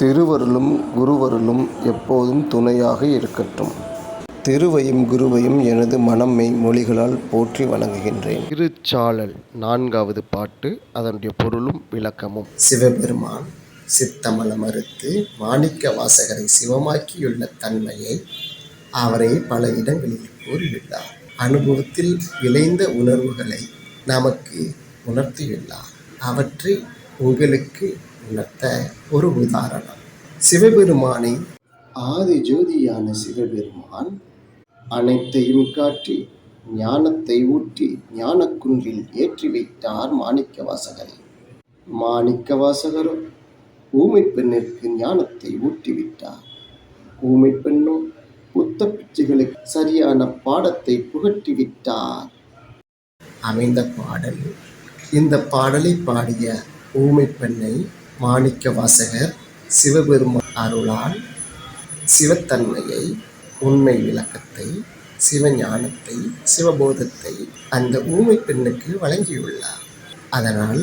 திருவருளும் குருவருளும் எப்போதும் துணையாக இருக்கட்டும். திருவையும் குருவையும் எனது மனம்மை மொழிகளால் போற்றி வணங்குகின்றேன். திருச்சாளல் நான்காவது பாட்டு அதனுடைய பொருளும் விளக்கமும். சிவபெருமான் சித்தமல மறுத்து மாணிக்க வாசகரை சிவமாக்கியுள்ள தன்மையை அவரே பல இடங்களில் கூறியுள்ளார். அனுபவத்தில் விளைந்த உணர்வுகளை நமக்கு உணர்த்தியுள்ளார். அவற்றை உங்களுக்கு உணர்த்த ஒரு உதாரணம். சிவபெருமானை ஆதி ஜோதியான சிவபெருமான் அனைத்தையும் காட்டி ஞானத்தை ஊற்றி ஞானக்குன்றில் ஏற்றி வைத்தார் மாணிக்க வாசகரை. மாணிக்க வாசகரோ ஊமை பெண்ணிற்கு ஞானத்தை ஊட்டிவிட்டார் ஊமை பெண்ணோ புத்த பிச்சைகளுக்கு சரியான பாடத்தை புகட்டிவிட்டார் அமைந்த பாடல். இந்த பாடலை பாடிய ஊமை பெண்ணை மாணிக்க வாசகர் சிவபெருமான் அருளால் சிவத்தன்மையை உண்மை விளக்கத்தை சிவஞானத்தை சிவபோதத்தை அந்த ஊமை பெண்ணுக்கு வழங்கியுள்ளார். அதனால்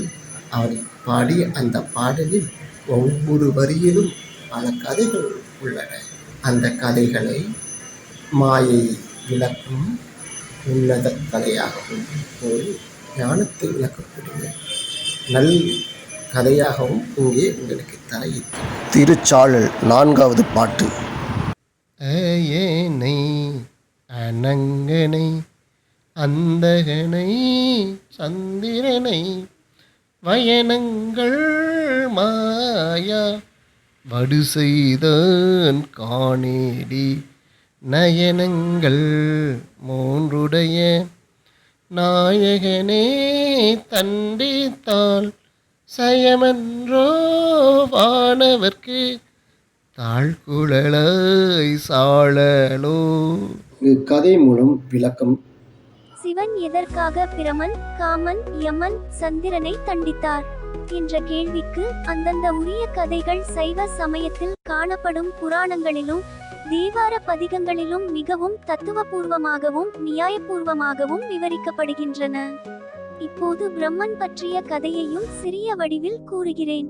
அவர் பாடிய அந்த பாடலில் ஒவ்வொரு வரியிலும் பல கதைகள் உள்ளன. அந்த கதைகளை மாயை விளக்கும் உன்னத கதையாகவும் ஒரு ஞானத்தை விளக்கக்கூடிய நல் கதையாகவும் இங்கே உங்களுக்கு தர திருச்சாளல் நான்காவது பாட்டு. ஏனை அனங்கனை அந்தகனை சந்திரனை வயனங்கள் மாயா வடு செய்தான் காணேடி நயனங்கள் மூன்றுடைய நாயகனே தண்டித்தாள் சயமன்றோ வானவர்க்கு தாழ்குழலாய் சாழலோ. கதை மூலம் விளக்கம். சிவன் எதற்காக பிரமன் காமன் யமன் சந்திரனை தண்டித்தார் என்ற கேள்விக்கு அந்தந்த உரிய கதைகள் சைவ சமயத்தில் காணப்படும் புராணங்களிலும் தேவார பதிகங்களிலும் மிகவும் தத்துவபூர்வமாகவும் நியாயபூர்வமாகவும் விவரிக்கப்படுகின்றன. இப்போது பிரம்மன் பற்றிய கதையையும் சிறிய வடிவில் கூறுகிறேன்.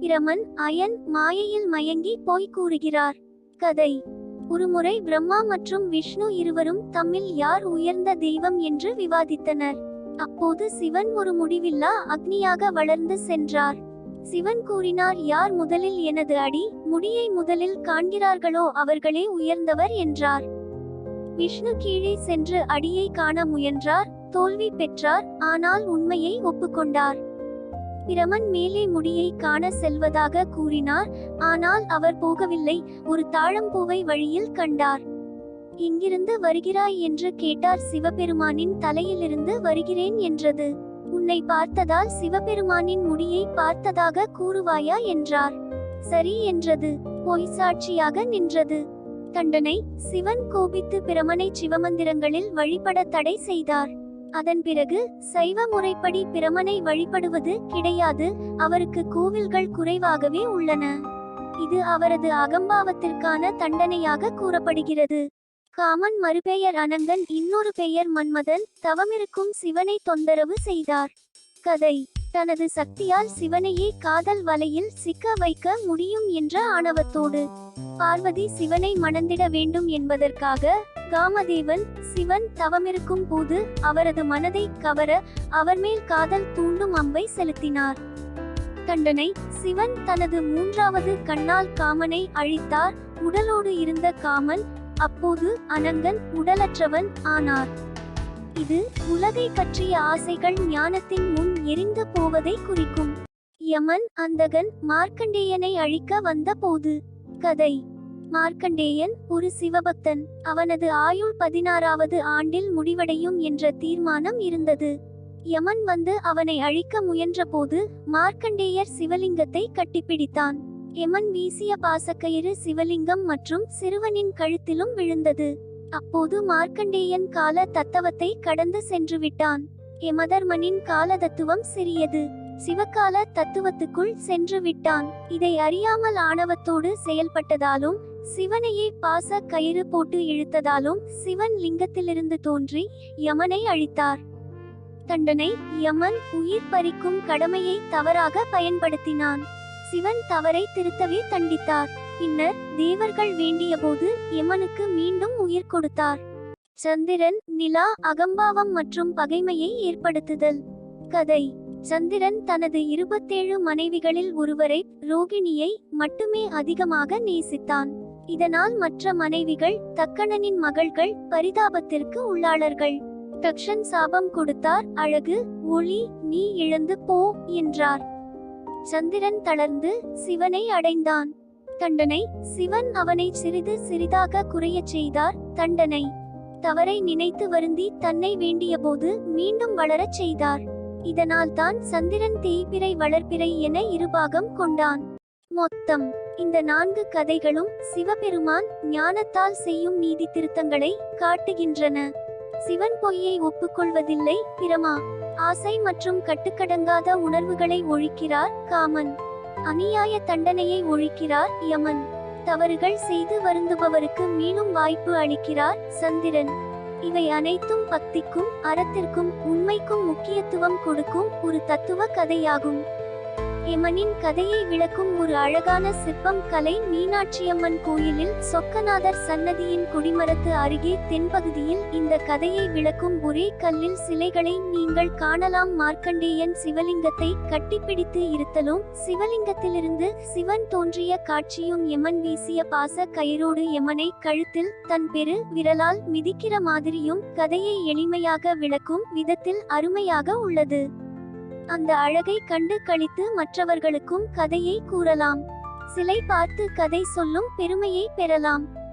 பிரமன் அயன் மாயையில் மயங்கி போய் கூறுகிறார். கதை. ஒருமுறை பிரம்மா மற்றும் விஷ்ணு இருவரும் தம்மில் யார் உயர்ந்த தெய்வம் என்று விவாதித்தனர். அப்போது சிவன் ஒரு முடிவில்லா அக்னியாக வளர்ந்து சென்றார். சிவன் கூறினார் யார் முதலில் எனது அடி முடியை முதலில் காண்கிறார்களோ அவர்களே உயர்ந்தவர் என்றார். விஷ்ணு கீழே சென்று அடியை காண முயன்றார். தோல்வி பெற்றார் ஆனால் உண்மையை ஒப்புக்கொண்டார். பிரமன் மேலே முடியை காண செல்வதாக கூறினார் ஆனால் அவர் போகவில்லை ஒரு தாழம்பூவை வழியில் கண்டார். எங்கிருந்து வருகிறாய் என்று கேட்டார் சிவபெருமானின் தலையிலிருந்து வருகிறேன் என்றது. உன்னை பார்த்ததால் சிவபெருமானின் முடியை பார்த்ததாக கூறுவாயா என்றார். சரி என்றது. பொய் சாட்சியாக நின்றது. தண்டனை. சிவன் கோபித்து பிரமனை சிவமந்திரங்களில் வழிபட தடை செய்தார். அதன் பிறகு சைவ முறைப்படி பிரமனை வழிபடுவது கிடையாது அவருக்கு கோவில்கள் குறைவாகவே உள்ளன. இது அவரது அகம்பாவத்திற்கான தண்டனையாக கூறப்படுகிறது. காமன் மறுபெயர் அனந்தன் இன்னொரு பெயர் மன்மதன் தவமிருக்கும் சிவனை தொந்தரவு செய்தார். கதை. தனது சக்தியால் சிவனையே காதல் வலையில் சிக்க வைக்க முடியும் என்ற ஆணவத்தோடு பார்வதி சிவனை மணந்திட வேண்டும் என்பதற்காக காமதேவன் சிவன் தவமிருக்கும் போது அவரது மனதை கவர அவர் மேல் காதல் தூண்டும் அம்பை செலுத்தினார். தண்டனை சிவன் தனது மூன்றாவது கண்ணால் காமனை அழித்தார். உடலோடு இருந்த காமன் அப்போது அனங்கன் உடலற்றவன் ஆனார். இது உலகை பற்றிய ஆசைகள் ஞானத்தின் முன் எரிந்து போவதை குறிக்கும். யமன் அந்தகன் மார்க்கண்டேயனை அழிக்க வந்த போது கதை. மார்க்கண்டேயன் ஒரு சிவபக்தன். அவனது ஆயுள் பதினாறாவது ஆண்டில் முடிவடையும் என்ற தீர்மானம் இருந்தது. யமன் வந்து அவனை அழிக்க முயன்றபோது மார்க்கண்டேயர் சிவலிங்கத்தை கட்டிப்பிடித்தான். யமன் வீசிய பாசக்கயிறு சிவலிங்கம் மற்றும் சிறுவனின் கழுத்திலும் விழுந்தது. அப்போது மார்க்கண்டேயன் கால தத்துவத்தை கடந்து சென்று விட்டான். யமதர்மனின் கால தத்துவம் சிறியது. சிவகால தத்துவத்துக்குள் சென்று விட்டான். இதை அறியாமல் ஆணவத்தோடு செயல்பட்டதாலும் சிவனையே பாச கயிறு போட்டு இழுத்ததாலும் சிவன் லிங்கத்திலிருந்து தோன்றி யமனை அழித்தார். தண்டனை யமன் உயிர் பறிக்கும் கடமையை தவறாக பயன்படுத்தினான். சிவன் தவறை திருத்தவே தண்டித்தார். பின்னர் தேவர்கள் வேண்டியபோது யமனுக்கு மீண்டும் உயிர் கொடுத்தார். சந்திரன் நிலா அகம்பாவம் மற்றும் பகைமையை ஏற்படுத்துதல். கதை. சந்திரன் தனது இருபத்தேழு மனைவிகளில் ஒருவரை ரோகிணியை மட்டுமே அதிகமாக நேசித்தான். இதனால் மற்ற மனைவிகள் தக்கணனின் மகள்கள் பரிதாபத்திற்கு உள்ளாளர்கள். தக்ஷன் சாபம் கொடுத்தார் அழகு ஒளி நீ இழந்து போ என்றார். சந்திரன் தளர்ந்து சிவனை அடைந்தான். தண்டனை. சிவன் அவனை சிறிது சிறிதாக குறையச் செய்தார். தண்டனை. தவறை நினைத்து வருந்தி தன்னை வேண்டியபோது மீண்டும் வளரச் செய்தார். இதனால் தான் சந்திரன் தேய்பிறை வளர்பிறை என இருபாகம் கொண்டான். மொத்தம் இந்த நான்கு கதைகளும் சிவபெருமான் ஞானத்தால் செய்யும் நீதி திருத்தங்களை காட்டுகின்றன. சிவன் பொய்யை ஒப்புக்கொள்வதில்லை பிரமா. ஆசை மற்றும் கட்டுக்கடங்காத உணர்வுகளை ஒழிக்கிறார் காமன். அநியாய தண்டனையை ஒழிக்கிறார் யமன். தவறுகள் செய்து வருந்துபவருக்கு மீண்டும் வாய்ப்பு அளிக்கிறார் சந்திரன். இவை அனைத்தும் பக்திக்கும் அறத்திற்கும் உண்மைக்கும் முக்கியத்துவம் கொடுக்கும் ஒரு தத்துவ கதையாகும். யமனின் கதையை விளக்கும் ஒரு அழகான சிற்பம் கலை மீனாட்சியம்மன் கோயிலில் சொக்கநாதர் சன்னதியின் குடிமரத்து அருகே தென்பகுதியில் இந்த கதையை விளக்கும் ஒரே கல்லில் சிலைகளை நீங்கள் காணலாம். மார்க்கண்டேயன் சிவலிங்கத்தை கட்டிப்பிடித்து இருத்தலும் சிவலிங்கத்திலிருந்து சிவன் தோன்றிய காட்சியும் எமன் வீசிய பாச கயிறோடு எமனை கழுத்தில் தன் பெரு விரலால் மிதிக்கிற மாதிரியும் கதையை எளிமையாக விளக்கும் விதத்தில் அருமையாக உள்ளது. அந்த அழகை கண்டு கழித்து மற்றவர்களுக்கும் கதையை கூறலாம். சிலை பார்த்து கதை சொல்லும் பெருமையை பெறலாம்.